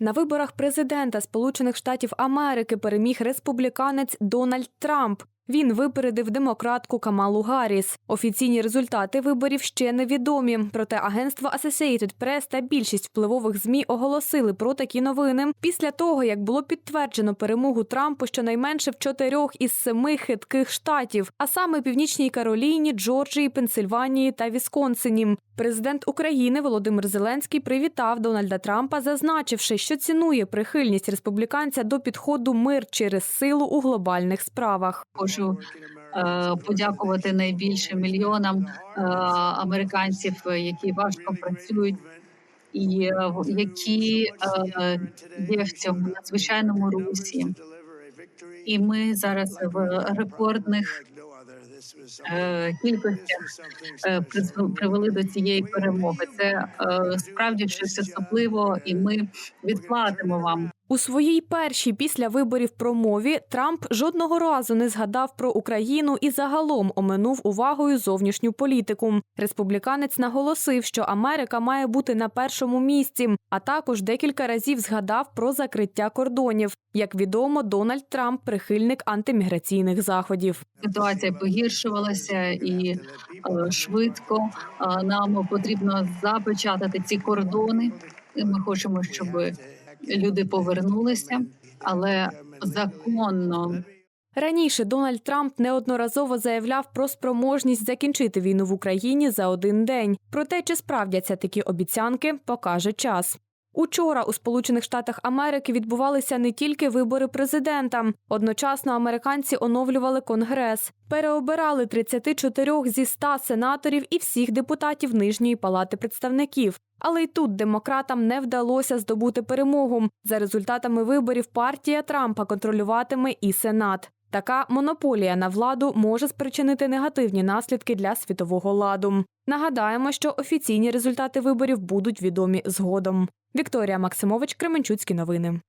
На виборах президента Сполучених Штатів Америки переміг республіканець Дональд Трамп. Він випередив демократку Камалу Гарріс. Офіційні результати виборів ще невідомі. Проте агентство Associated Press та більшість впливових змі оголосили про такі новини після того, як було підтверджено перемогу Трампу щонайменше в чотирьох із семи хитких штатів, а саме Північній Кароліні, Джорджії, Пенсильванії та Вісконсині. Президент України Володимир Зеленський привітав Дональда Трампа, зазначивши, що цінує прихильність республіканця до підходу мир через силу у глобальних справах. Хочу е, подякувати найбільше мільйонам е, американців, які важко працюють і е, які е, є в цьому надзвичайному русі. І ми зараз в рекордних е, кількостях е, привели до цієї перемоги. Це е, справді щось особливо, і ми відплатимо вам У своїй першій після виборів промові Трамп жодного разу не згадав про Україну і загалом оминув увагою зовнішню політику. Республіканець наголосив, що Америка має бути на першому місці, а також декілька разів згадав про закриття кордонів. Як відомо, Дональд Трамп прихильник антиміграційних заходів. ситуація погіршувалася і е, швидко е, нам потрібно запечатати ці кордони. Ми хочемо, щоб люди повернулися, але законно Раніше Дональд Трамп неодноразово заявляв про спроможність закінчити війну в Україні за один день. Проте, чи справдяться такі обіцянки, покаже час. Учора у Сполучених Штатах Америки відбувалися не тільки вибори президента. Одночасно американці оновлювали конгрес, переобирали 34 зі 100 сенаторів і всіх депутатів нижньої палати представників. Але й тут демократам не вдалося здобути перемогу. За результатами виборів партія Трампа контролюватиме і сенат. Така монополія на владу може спричинити негативні наслідки для світового ладу. Нагадаємо, що офіційні результати виборів будуть відомі згодом. Вікторія Максимович, Кременчуцькі новини.